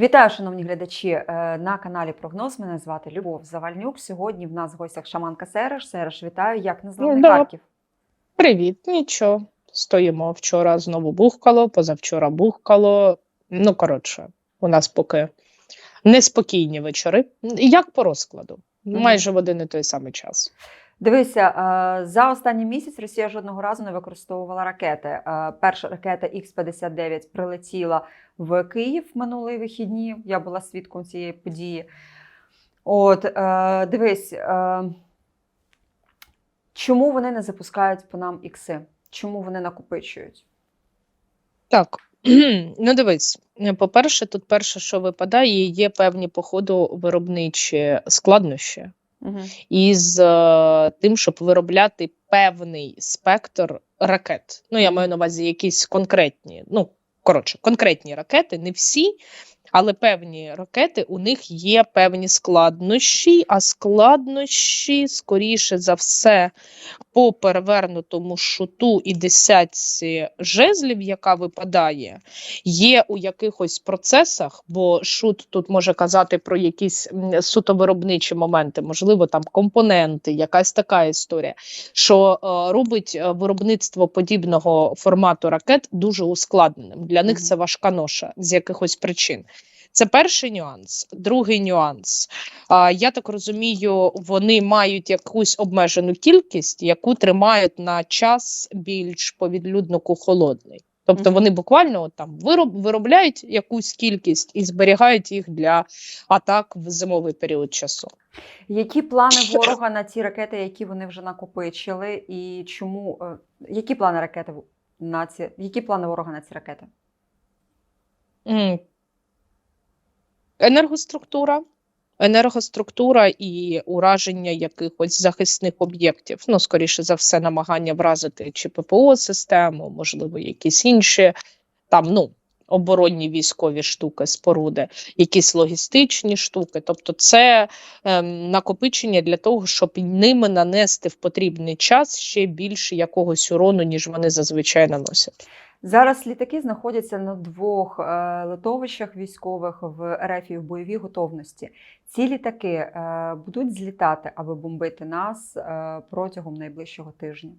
Вітаю, шановні глядачі е, на каналі Прогноз. Мене звати Любов Завальнюк. Сьогодні в нас в гостях шаманка Сереш. Сереш, вітаю. Як незламний да. Харків? Привіт, нічого. Стоїмо вчора знову бухкало, позавчора бухкало. Ну, коротше, у нас поки неспокійні вечори. Як по розкладу? Майже в один і той самий час. Дивися, е, за останній місяць Росія жодного разу не використовувала ракети. Е, Перша ракета Х-59 прилетіла в Київ минулої вихідні. Я була свідком цієї події. От, е, дивись, чому вони не запускають по нам ікси? Чому вони накопичують? Так, ну дивись, по-перше, тут перше, що випадає, є певні по ходу виробничі складнощі. Угу. із е, тим, щоб виробляти певний спектр ракет. Ну, я маю на увазі якісь конкретні, ну коротше, конкретні ракети, не всі, але певні ракети у них є певні складнощі, а складнощі, скоріше за все, по перевернутому шуту і десятці жезлів, яка випадає, є у якихось процесах, бо шут тут може казати про якісь суто виробничі моменти, можливо, там компоненти, якась така історія, що е, робить е, виробництво подібного формату ракет дуже ускладненим. Для них це важка ноша з якихось причин. Це перший нюанс. Другий нюанс. А, я так розумію, вони мають якусь обмежену кількість, яку тримають на час більш повідлюднику холодний. Тобто вони буквально от там вироб, виробляють якусь кількість і зберігають їх для атак в зимовий період часу. Які плани ворога на ці ракети, які вони вже накопичили, і чому е, які плани ракети на ці які плани ворога на ці ракети? Енергоструктура. Енергоструктура і ураження якихось захисних об'єктів. Ну, скоріше за все, намагання вразити чи ППО систему, можливо, якісь інші там, ну, оборонні військові штуки, споруди, якісь логістичні штуки. Тобто, це ем, накопичення для того, щоб ними нанести в потрібний час ще більше якогось урону, ніж вони зазвичай наносять. Зараз літаки знаходяться на двох е, литовищах військових в РФ і в бойовій готовності. Ці літаки е, будуть злітати, аби бомбити нас е, протягом найближчого тижня.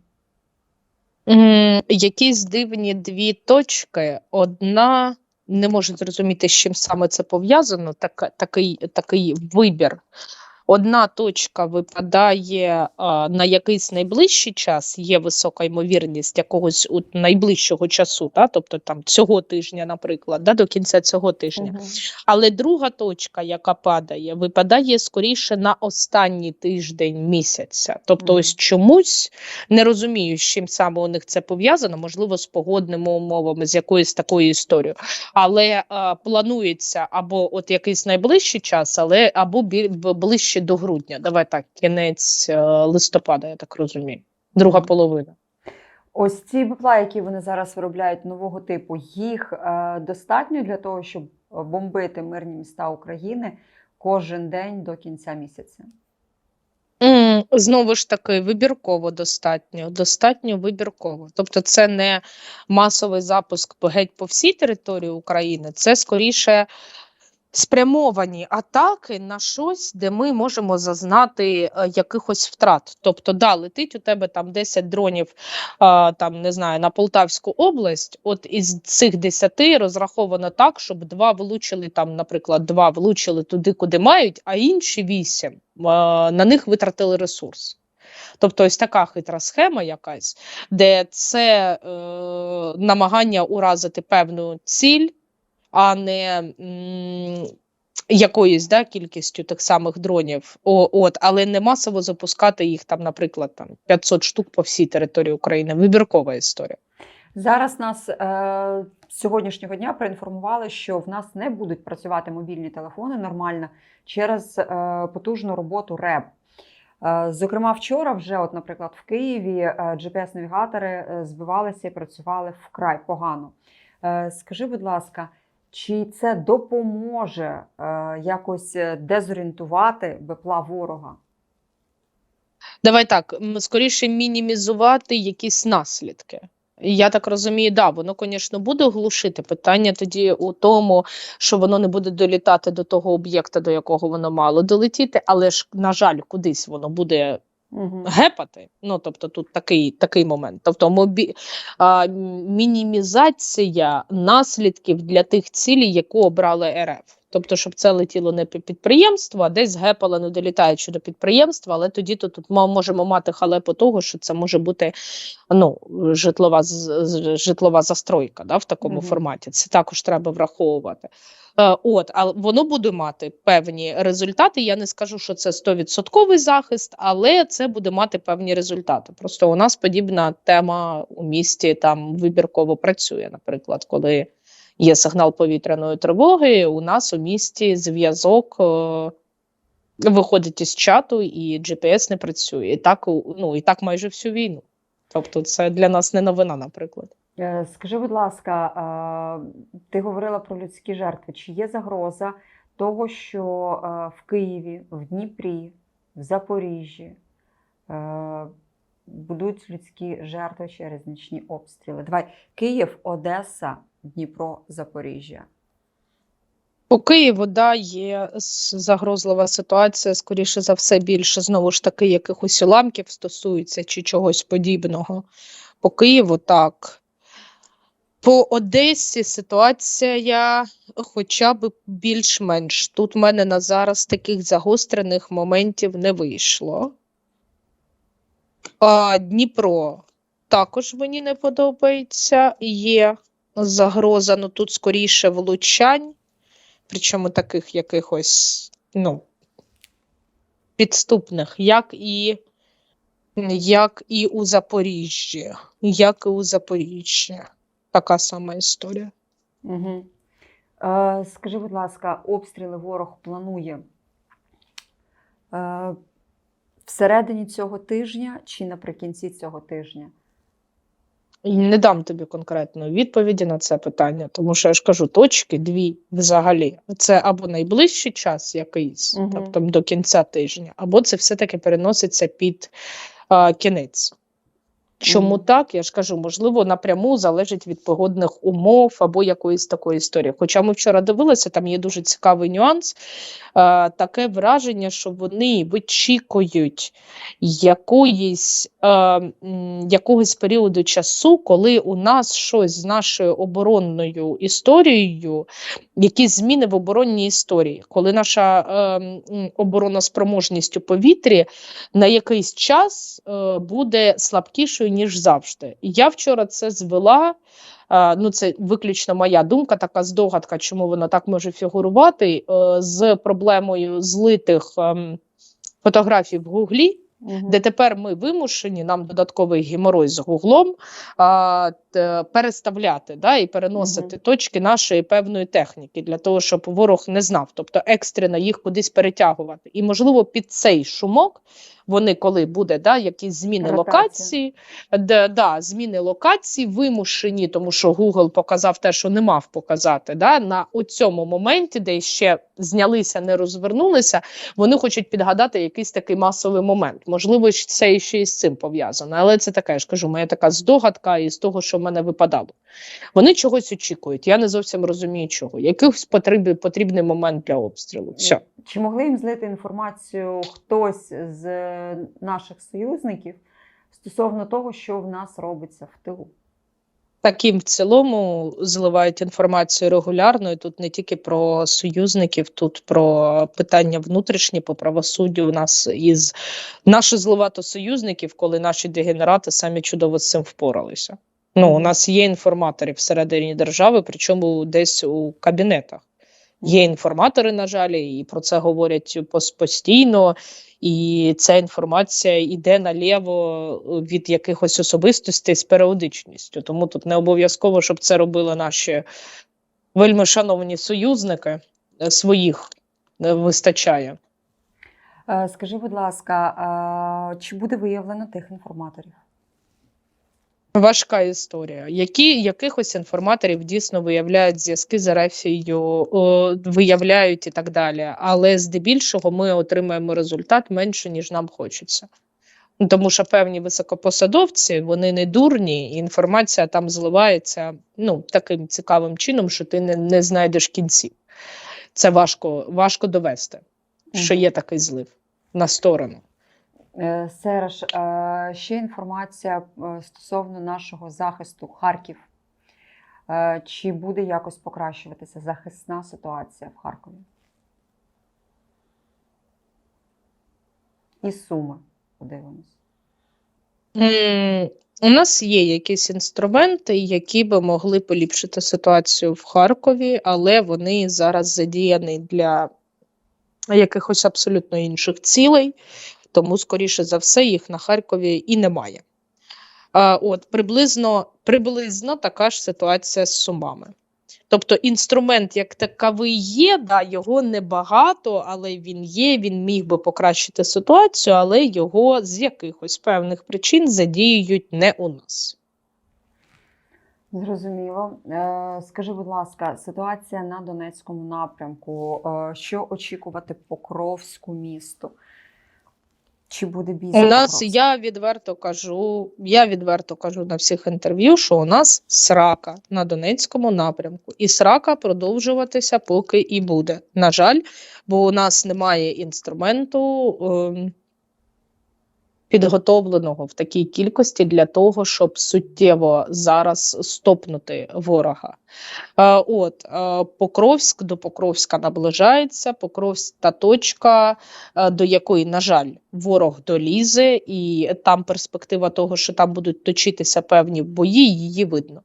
Якісь дивні дві точки. Одна не можу зрозуміти, з чим саме це пов'язано. Така, такий, такий вибір. Одна точка випадає а, на якийсь найближчий час, є висока ймовірність якогось от найближчого часу, та? тобто там цього тижня, наприклад, да, до кінця цього тижня. Але друга точка, яка падає, випадає скоріше на останній тиждень місяця. Тобто, Мгм. ось чомусь не розумію, з чим саме у них це пов'язано, можливо, з погодними умовами, з якоюсь такою історією. Але е, планується або от якийсь найближчий час, але або бі- б- ближче до грудня. Давай так, кінець е, листопада, я так розумію. Друга половина. Ось ці БПЛА, які вони зараз виробляють нового типу, їх е, достатньо для того, щоб бомбити мирні міста України кожен день до кінця місяця. Знову ж таки, вибірково достатньо, достатньо вибірково. Тобто, це не масовий запуск геть по всій території України, це скоріше спрямовані атаки на щось, де ми можемо зазнати е, якихось втрат. Тобто, да, летить у тебе там 10 дронів, там не знаю, на Полтавську область. От із цих 10 розраховано так, щоб два влучили там, наприклад, два влучили туди, куди мають, а інші 8 е, на них витратили ресурс. Тобто, ось така хитра схема якась, де це е, намагання уразити певну ціль, а не якоюсь да, кількістю тих самих дронів. О, от, але не масово запускати їх там, наприклад, там 500 штук по всій території України. Вибіркова історія. Зараз нас е, сьогоднішнього дня проінформували, що в нас не будуть працювати мобільні телефони нормально через е, потужну роботу РЕБ. Е, Зокрема, вчора вже, от, наприклад, в Києві е, GPS-навігатори е, збивалися і працювали вкрай погано. Е, Скажи, будь ласка, чи це допоможе е, якось е, дезорієнтувати БПЛА ворога? Давай так, скоріше мінімізувати якісь наслідки. Я так розумію, да, воно, звісно, буде глушити. Питання тоді у тому, що воно не буде долітати до того об'єкта, до якого воно мало долетіти, але ж, на жаль, кудись воно буде Угу. гепати. Ну, тобто, тут такий, такий момент. Тобто, мобі... а, мінімізація наслідків для тих цілей, яку обрали РФ. Тобто, щоб це летіло не по підприємству, а десь гепало, не долітаючи до підприємства, але тоді то тут ми можемо мати халепу того, що це може бути ну, житлова, житлова застройка да, в такому Мгм. форматі. Це також треба враховувати. Е, От, а воно буде мати певні результати. Я не скажу, що це 100% захист, але це буде мати певні результати. Просто у нас подібна тема у місті там вибірково працює. Наприклад, коли є сигнал повітряної тривоги, у нас у місті зв'язок е, виходить із чату, і GPS не працює. І так, ну, і так майже всю війну. Тобто, це для нас не новина, наприклад. Е, Скажи, будь ласка, ти говорила про людські жертви. Чи є загроза того, що в Києві, в Дніпрі, в Запоріжжі е, будуть людські жертви через нічні обстріли? Давай Київ, Одеса, Дніпро, Запоріжжя. По Києву, да, є загрозлива ситуація, скоріше за все, більше знову ж таки якихось уламків стосується чи чогось подібного. По Києву так. По Одесі ситуація хоча б більш-менш. Тут в мене на зараз таких загострених моментів не вийшло. А, Дніпро також мені не подобається. Є загроза, ну тут скоріше влучань причому таких якихось ну, підступних, як і, як і у Запоріжжі. Як і у Запоріжжі. Така сама історія. Угу. Е, скажи, будь ласка, обстріли ворог планує е, всередині цього тижня чи наприкінці цього тижня? Не дам тобі конкретної відповіді на це питання, тому що я ж кажу, точки дві взагалі. Це або найближчий час якийсь, Мгм. тобто до кінця тижня, або це все-таки переноситься під а, кінець. Чому Мгм. так? Я ж кажу, можливо, напряму залежить від погодних умов або якоїсь такої історії. Хоча ми вчора дивилися, там є дуже цікавий нюанс. Е, таке враження, що вони вичікують якоїсь, е, якогось періоду часу, коли у нас щось з нашою оборонною історією, якісь зміни в оборонній історії, коли наша е, м, обороноспроможність у повітрі на якийсь час е, буде слабкішою, ніж завжди. І я вчора це звела. е, Ну, це виключно моя думка, така здогадка, чому вона так може фігурувати е, з проблемою злитих ем, фотографій в Гуглі, Мгм. де тепер ми вимушені, нам додатковий геморой з гуглом а, т- переставляти да, і переносити точки нашої певної техніки для того, щоб ворог не знав, тобто екстрено їх кудись перетягувати. І, можливо, під цей шумок вони, коли буде да, якісь зміни Ротація. локації, де, да, зміни локації вимушені, тому що Google показав те, що не мав показати. Да, на цьому моменті, де ще знялися, не розвернулися, вони хочуть підгадати якийсь такий масовий момент. Можливо, це ще із цим пов'язано, але це таке я ж кажу, моя така здогадка із того, що в мене випадало. Вони чогось очікують. Я не зовсім розумію, чого. Якийсь потрібний, потрібний момент для обстрілу. Все. Чи могли їм злити інформацію хтось з наших союзників стосовно того, що в нас робиться в тилу? Таким в цілому зливають інформацію регулярно. І тут не тільки про союзників, тут про питання внутрішні по правосуддю. У нас із наше зливато союзників, коли наші дегенерати самі чудово з цим впоралися. Ну, у нас є інформатори всередині держави, причому десь у кабінетах. Є інформатори, на жаль, і про це говорять постійно. І ця інформація йде наліво від якихось особистостей з періодичністю. Тому тут не обов'язково, щоб це робили наші вельми шановні союзники е, своїх е, вистачає. Е, Скажи, будь ласка, чи буде виявлено тих інформаторів? Важка історія. Які якихось інформаторів дійсно виявляють зв'язки з Ерефією, виявляють і так далі. Але здебільшого ми отримаємо результат менше, ніж нам хочеться. Тому що певні високопосадовці, вони не дурні, і інформація там зливається ну, таким цікавим чином, що ти не, не знайдеш кінців. Це важко, важко довести, що є такий злив на сторону. Е, Сереж, е, ще інформація е, стосовно нашого захисту Харків. Чи буде якось покращуватися захисна ситуація в Харкові? І Суми, подивимось. М, У нас є якісь інструменти, які би могли поліпшити ситуацію в Харкові, але вони зараз задіяні для якихось абсолютно інших цілей, тому, скоріше за все, їх на Харкові і немає. От, приблизно, приблизно така ж ситуація з сумами. Тобто інструмент як таковий є, да, його небагато, але він є, він міг би покращити ситуацію, але його з якихось певних причин задіюють не у нас. Зрозуміло. Е, Скажи, будь ласка, ситуація на Донецькому напрямку. Е, Що очікувати Покровську місту? Чи буде бій? У нас просто? я відверто кажу, я відверто кажу на всіх інтерв'ю, що у нас срака на Донецькому напрямку, і срака продовжуватися поки і буде. На жаль, бо у нас немає інструменту ем, підготовленого в такій кількості для того, щоб суттєво зараз стопнути ворога. Е, От е, Покровськ до Покровська наближається. Покровськ та точка, е, до якої, на жаль, ворог долізе, і там перспектива того, що там будуть точитися певні бої, її видно.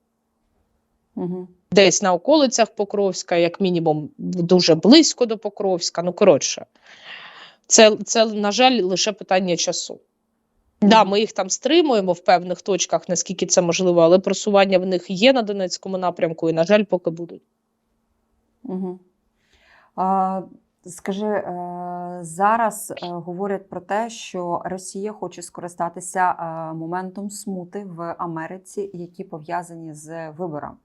Мгм. Десь на околицях Покровська, як мінімум, дуже близько до Покровська. Ну, коротше, це, це на жаль, лише питання часу. Да, ми їх там стримуємо в певних точках, наскільки це можливо, але просування в них є на Донецькому напрямку, і, на жаль, поки будуть. Угу. А, скажи, е, зараз е, говорять про те, що Росія хоче скористатися е, моментом смути в Америці, які пов'язані з виборами.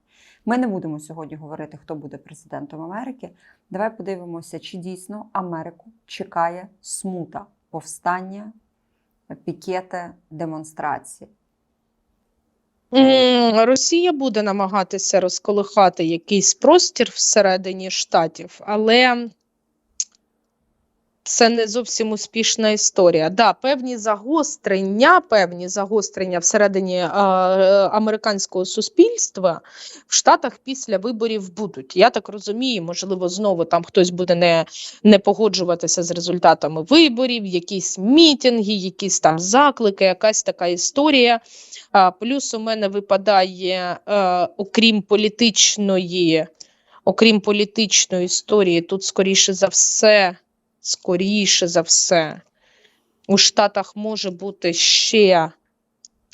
Ми не будемо сьогодні говорити, хто буде президентом Америки. Давай подивимося, чи дійсно Америку чекає смута, повстання, пікети, демонстрації. Росія буде намагатися розколихати якийсь простір всередині штатів, але це не зовсім успішна історія. Да, певні загострення, певні загострення всередині е, американського суспільства в Штатах після виборів будуть. Я так розумію, можливо, знову там хтось буде не, не погоджуватися з результатами виборів, якісь мітинги, якісь там заклики, якась така історія. А, плюс у мене випадає, е, окрім політичної, окрім політичної історії, тут скоріше за все, скоріше за все, у Штатах може бути ще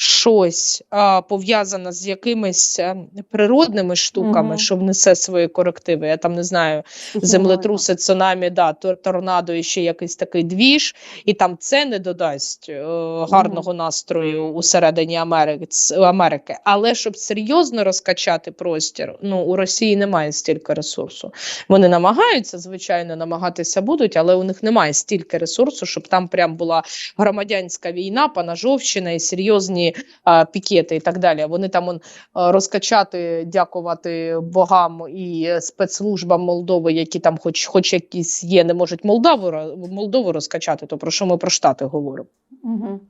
щось а, пов'язане з якимись е, природними штуками, Мгм. що внесе свої корективи. Я там не знаю, землетруси, цунамі, да, тор- торнадо і ще якийсь такий двіж, і там це не додасть е, гарного настрою усередині Америки, Америки. Але щоб серйозно розкачати простір, ну у Росії немає стільки ресурсу. Вони намагаються, звичайно, намагатися будуть, але у них немає стільки ресурсу, щоб там прям була громадянська війна, панажовщина і серйозні а, пікети і так далі. Вони там он, розкачати, дякувати богам і спецслужбам Молдови, які там, хоч, хоч якісь є, не можуть Молдову, Молдову розкачати. То про що ми про Штати говоримо? Угу.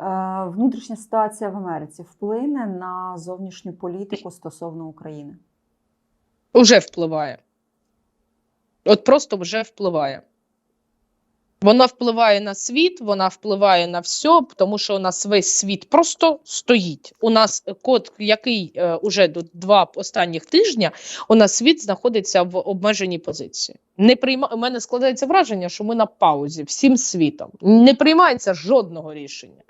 Е, внутрішня ситуація в Америці вплине на зовнішню політику стосовно України. Уже впливає. От просто вже впливає. Вона впливає на світ, вона впливає на все, тому що у нас весь світ просто стоїть. У нас код, який е, уже до два останніх тижня, у нас світ знаходиться в обмеженій позиції. Не прийма... У мене складається враження, що ми на паузі всім світом. Не приймається жодного рішення.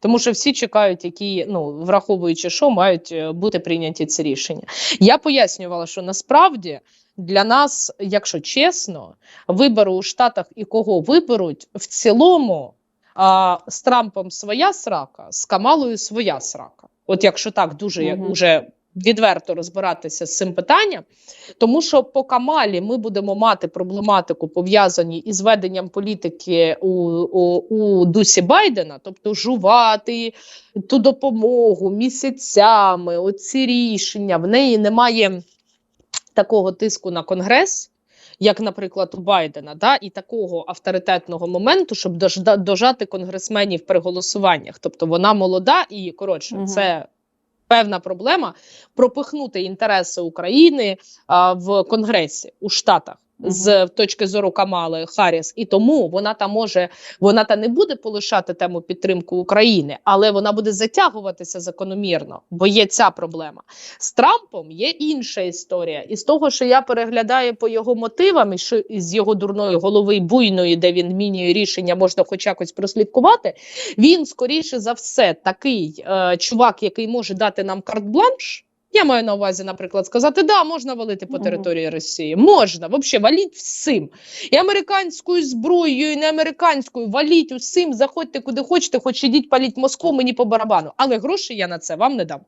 Тому що всі чекають, які, ну враховуючи, що мають е, бути прийняті ці рішення. Я пояснювала, що насправді для нас, якщо чесно, вибори у Штатах і кого виберуть, в цілому а, з Трампом своя срака, з Камалою своя срака. От якщо так дуже Мгм. уже відверто розбиратися з цим питанням, тому що по Камалі ми будемо мати проблематику пов'язані із веденням політики у, у, у дусі Байдена, тобто жувати ту допомогу місяцями, оці рішення. В неї немає такого тиску на конгрес. Як, наприклад, у Байдена, да, і такого авторитетного моменту, щоб дожати конгресменів при голосуваннях. Тобто вона молода і коротше, угу. це певна проблема пропихнути інтереси України а, в Конгресі у Штатах. З точки зору Камали Харріс, і тому вона та може вона та не буде полишати тему підтримки України, але вона буде затягуватися закономірно, бо є ця проблема. З Трампом є інша історія, і з того, що я переглядаю по його мотивам, і що з його дурної голови буйної, де він мінює рішення, можна хоч якось прослідкувати. Він скоріше за все такий е, чувак, який може дати нам карт-бланш. Я маю на увазі, наприклад, сказати, да, можна валити по території Росії. Можна, взагалі, валіть всім. І американською зброєю, і не американською, валіть усім, заходьте куди хочете, хоч ідіть паліть Москву, мені по барабану. Але гроші я на це вам не дам.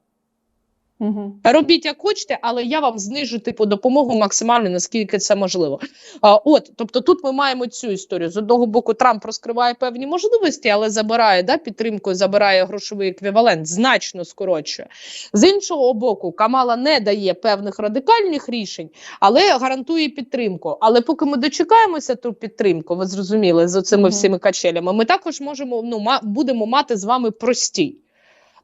Угу. Робіть як хочете, але я вам знижу типу допомогу максимально наскільки це можливо. А, от, тобто, тут ми маємо цю історію. З одного боку, Трамп розкриває певні можливості, але забирає да, підтримку, забирає грошовий еквівалент, значно скорочує. З іншого боку, Камала не дає певних радикальних рішень, але гарантує підтримку. Але поки ми дочекаємося ту підтримку, ви зрозуміли, з цими Мгм. всіми качелями, ми також можемо ну будемо мати з вами прості.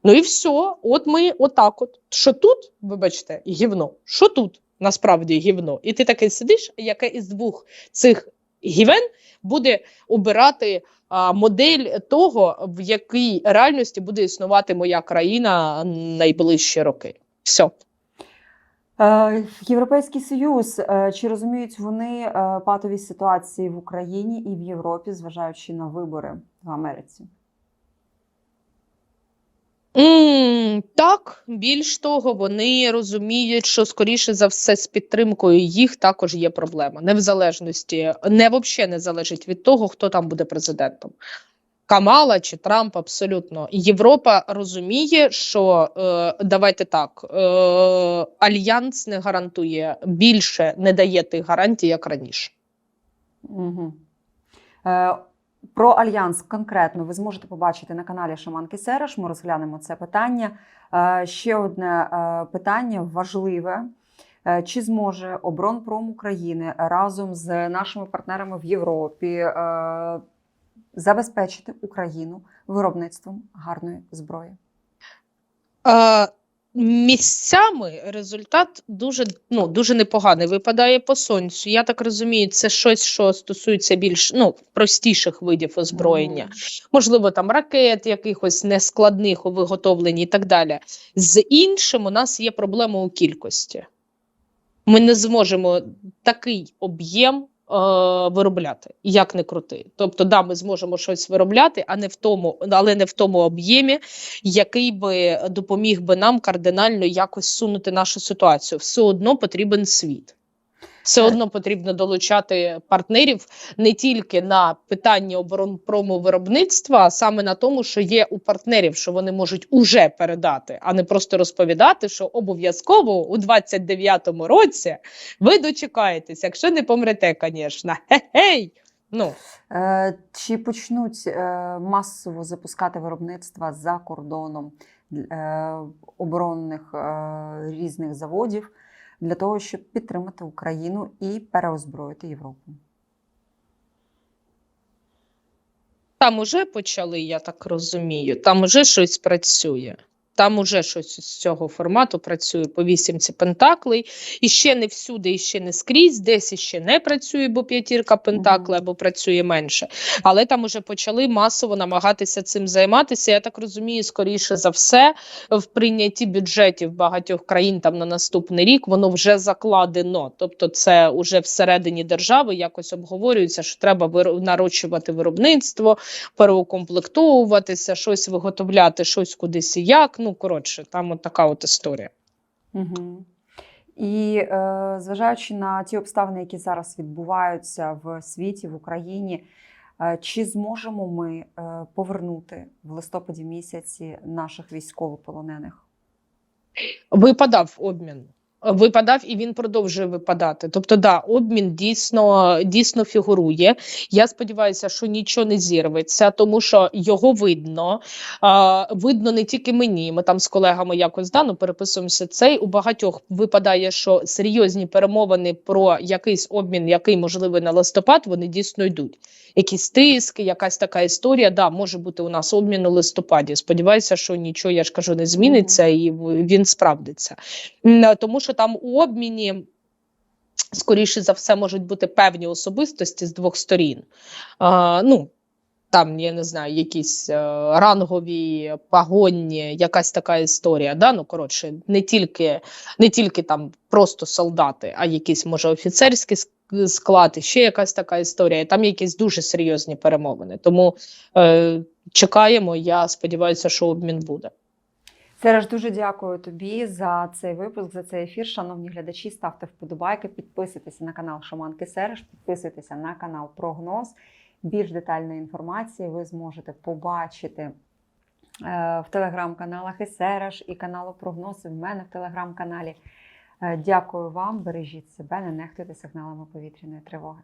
Ну і все, от ми отак от. Що тут, вибачте, гівно, що тут насправді гівно. І ти таки сидиш, яке із двох цих гівен буде обирати а, модель того, в якій реальності буде існувати моя країна найближчі роки. Все. Європейський Союз, е, чи розуміють вони е, патовість ситуації в Україні і в Європі, зважаючи на вибори в Америці? Так, більш того, вони розуміють, що скоріше за все з підтримкою їх також є проблема. Не в залежності, не взагалі не залежить від того, хто там буде президентом. Камала чи Трамп абсолютно Європа розуміє, що е, давайте так, е, альянс не гарантує більше, не дає тих гарантій, як раніше. Угу. Е, про альянс конкретно ви зможете побачити на каналі Шаманки Сереш. Ми розглянемо це питання. Е, ще одне е, питання важливе. Е, Чи зможе оборонпром України разом з нашими партнерами в Європі забезпечити Україну виробництвом гарної зброї? Місцями результат дуже, ну, дуже непоганий. Випадає по сонцю. Я так розумію, це щось, що стосується більш ну, простіших видів озброєння. Мгм. Можливо, там ракет, якихось нескладних у виготовленні і так далі. З іншим у нас є проблема у кількості. Ми не зможемо такий об'єм виробляти, як не крути. Тобто, да, ми зможемо щось виробляти, а не в тому, але не в тому об'ємі, який би допоміг би нам кардинально якось сунути нашу ситуацію. Все одно потрібен світ. Все одно потрібно долучати партнерів не тільки на питання оборонпрому виробництва, а саме на тому, що є у партнерів, що вони можуть уже передати, а не просто розповідати, що обов'язково у 29-му році ви дочекаєтесь, якщо не помрете, звісно. Хе-хей! Ну, Е, Чи почнуть е, масово запускати виробництва за кордоном е, оборонних різних заводів для того, щоб підтримати Україну і переозброїти Європу? Там уже почали, я так розумію. Там уже щось працює. Там уже щось з цього формату працює по вісімці пентаклей. І ще не всюди, і ще не скрізь, десь іще не працює, бо п'ятірка пентаклей, або працює менше. Але там уже почали масово намагатися цим займатися. Я так розумію, скоріше за все, в прийнятті бюджетів багатьох країн там на наступний рік воно вже закладено. Тобто, це вже всередині держави якось обговорюється, що треба виро- нарощувати виробництво, переукомплектовуватися, щось виготовляти, щось кудись і як. Ну коротше, там от така от історія. Угу. І е, зважаючи на ті обставини, які зараз відбуваються в світі, в Україні, е, чи зможемо ми е, повернути в листопаді місяці наших військовополонених? Випадав обмін. Випадав і він продовжує випадати. Тобто, да, обмін дійсно дійсно фігурує. Я сподіваюся, що нічого не зірветься, тому що його видно. А, видно не тільки мені. Ми там з колегами якось да, ну, переписуємося. Цей у багатьох випадає, що серйозні перемовини про якийсь обмін, який можливий на листопад, вони дійсно йдуть. Якісь тиски, якась така історія. Да, може бути у нас обмін у листопаді. Сподіваюся, що нічого, я ж кажу, не зміниться і він справдиться. Тому що там у обміні. Скоріше за все, можуть бути певні особистості з двох сторін. А, ну, там, я не знаю, якісь е, рангові, пагонні, якась така історія. Да? Ну, коротше, не тільки, не тільки там просто солдати, а якийсь, може, офіцерський склад, і ще якась така історія. Там якісь дуже серйозні перемовини. Тому е, чекаємо. Я сподіваюся, що обмін буде. Сереж, дуже дякую тобі за цей випуск, за цей ефір. Шановні глядачі, ставте вподобайки, підписуйтеся на канал Шаманки Сереж, підписуйтеся на канал Прогноз. Більш детальної інформації ви зможете побачити е, в телеграм-каналах і Сереж, і каналу Прогноз, і в мене в телеграм-каналі. Е, Дякую вам, бережіть себе, не нехтуйте сигналами повітряної тривоги.